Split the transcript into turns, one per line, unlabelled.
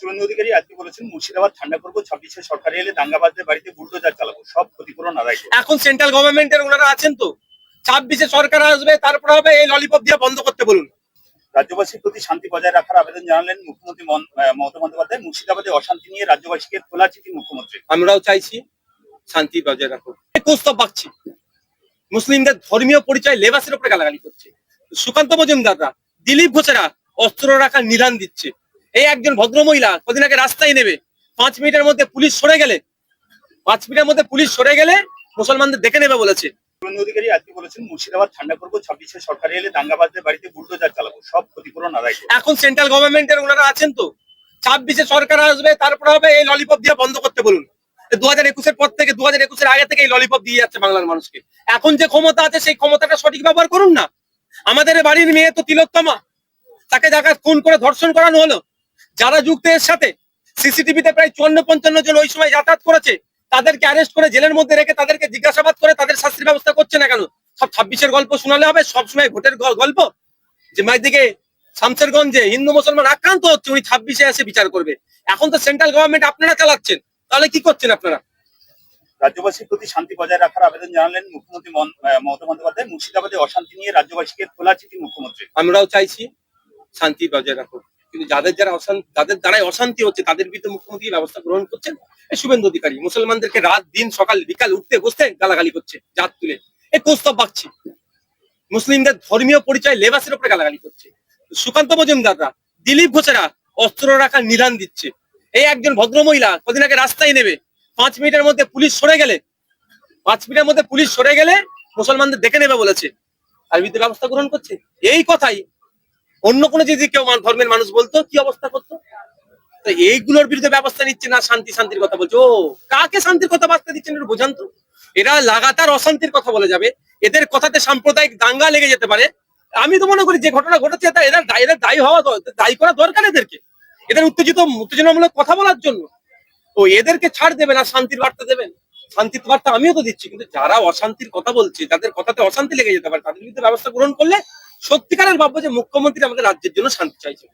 শুভেন্দু অধিকারী আজকে বলেছেন মুর্শিদাবাদ ঠান্ডা করব ছাব্বিশে সরকারে এলে দাঙ্গাবাজদের বাড়িতে বুলডোজার চালাবো সব ক্ষতিপূরণ আদায়
এখন সেন্ট্রাল গভর্নমেন্টের ওনারা আছেন তো? ছাব্বিশে সরকার আসবে তারপর হবে এই ললিপপ দিয়ে বন্ধ করতে বলুন।
রাজ্যবাসীর প্রতি শান্তি বজায় রাখার আবেদন জানালেন মুখ্যমন্ত্রী মমতা বন্দ্যোপাধ্যায়। মুর্শিদাবাদে অশান্তি নিয়ে রাজ্যবাসীকে খোলা চিঠি মুখ্যমন্ত্রী।
আমরাও চাইছি শান্তি বজায় রাখো প্রস্তাব পাচ্ছি মুসলিমদের ধর্মীয় পরিচয় লেবাসের উপরে গালাগালি করছে। সুকান্ত মজুমদাররা দিলীপ ঘোষেরা অস্ত্র রাখার নিদান দিচ্ছে। এই একজন ভদ্রমহিলা কদিন আগে রাস্তায় নেবে। পাঁচ মিনিটের মধ্যে পুলিশ সরে গেলে। পাঁচ মিনিটের মধ্যে পুলিশ সরে গেলে মুসলমানদের দেখে নেবে বলেছে।
অধিকারী আজকে বলেছেন মুর্শিদাবাদ ঠান্ডা করব ছাব্বিশে সরকারে এলে দাঙ্গাবাজদের বাড়িতে বুলডোজার চালাবো সব ক্ষতিপূরণ আদায়
এখন সেন্ট্রাল গভর্নমেন্টের ওনারা আছেন তো। ছাব্বিশে সরকার আসবে তারপর হবে এই ললিপপ দিয়ে বন্ধ করতে বলুন। দু হাজার একুশের পর থেকে দু হাজার একুশের আগে থেকে এই ললিপপ দিয়ে যাচ্ছে বাংলার মানুষকে। এখন যে ক্ষমতা আছে সেই ক্ষমতাটা সঠিক ব্যবহার করুন না। আমাদের বাড়ির মেয়ে তো তিলোত্তমা। তাকে দেখা খুন করে ধর্ষণ করানো হলো যারা যুক্ত এর সাথে সিসিটিভিতে প্রায় চুয়ান্ন পঞ্চান্ন জন ওই সময় যাতায়াত করেছে তাদেরকে অ্যারেস্ট করে জেলের মধ্যে রেখে তাদেরকে জিজ্ঞাসাবাদ করে তাদের শাস্তির ব্যবস্থা করছে না কেন? সব ছাব্বিশের গল্প শোনালে হবে সবসময় ভোটের গল্প। যে মাইদিকে শামসেরগঞ্জে হিন্দু মুসলমান আক্রান্ত হচ্ছে উনি ছাব্বিশে এসে বিচার করবে। এখন তো সেন্ট্রাল গভর্নমেন্ট আপনারা চালাচ্ছেন তাহলে কি করছেন আপনারা?
রাজ্যবাসীর প্রতি শান্তি বজায় রাখার আবেদন জানালেন মুখ্যমন্ত্রী মন- মমতা বন্দ্যোপাধ্যায়। মুর্শিদাবাদে অশান্তি নিয়ে রাজ্যবাসীকে খোলা চিঠি মুখ্যমন্ত্রী
আমরাও চাইছি শান্তি বজায় রাখুন কিন্তু যাদের যারা অশান্তি যাদের দ্বারাই অশান্তি হচ্ছে, তাদের বিরুদ্ধে মুখ্যমন্ত্রী ব্যবস্থা গ্রহণ করছেন? শুভেন্দু অধিকারী। মুসলমানদেরকে রাত দিন সকাল বিকাল উঠতে বসতে গালাগালি করছে, জাত তুলে। এই প্রস্তাব পাচ্ছি। মুসলিমদের ধর্মীয় পরিচয় লেবাসের উপরে গালাগালি করছে। সুকান্ত মজুমদাররা, দিলীপ ঘোষেরা অস্ত্র রাখার নিদান দিচ্ছে। এই একজন ভদ্রমহিলা কদিন আগে রাস্তায় নেবে পাঁচ মিনিটের মধ্যে পুলিশ সরে গেলে, পাঁচ মিনিটের মধ্যে পুলিশ সরে গেলে মুসলমানদের দেখে নেবে বলেছে। তার বিরুদ্ধে ব্যবস্থা গ্রহণ করছে। এই কথাই অন্য কোনো যদি কেউ ধর্মের মানুষ বলতো, কি অবস্থা করতো? তো এইগুলোর বিরুদ্ধে ব্যবস্থা নিচ্ছে না, শান্তি শান্তির কথা বলছে। ও, কাকে শান্তির কথা বার্তা দিচ্ছেন একটু বোঝান তো। এরা লাগাতার অশান্তির কথা বলে যাবে। এদের কথাতে সাম্প্রদায়িক দাঙ্গা লেগে যেতে পারে। আমি তো মনে করি যে ঘটনা ঘটেছে, এটা এদের এদের দায়ী হওয়া দায়ী করা দরকার এদেরকে। এদের উত্তেজিত, উত্তেজনামূলক কথা বলার জন্য। ও, এদেরকে ছাড় দেবেন আর শান্তির বার্তা দেবেন। শান্তির বার্তা আমিও তো দিচ্ছি, কিন্তু যারা অশান্তির কথা বলছে, যাদের কথাতে অশান্তি লেগে যেতে পারে, তাদের বিরুদ্ধে ব্যবস্থা গ্রহণ করলে সত্যিকারের ভাববো যে মুখ্যমন্ত্রী আমাদের রাজ্যের জন্য শান্তি চাইছে।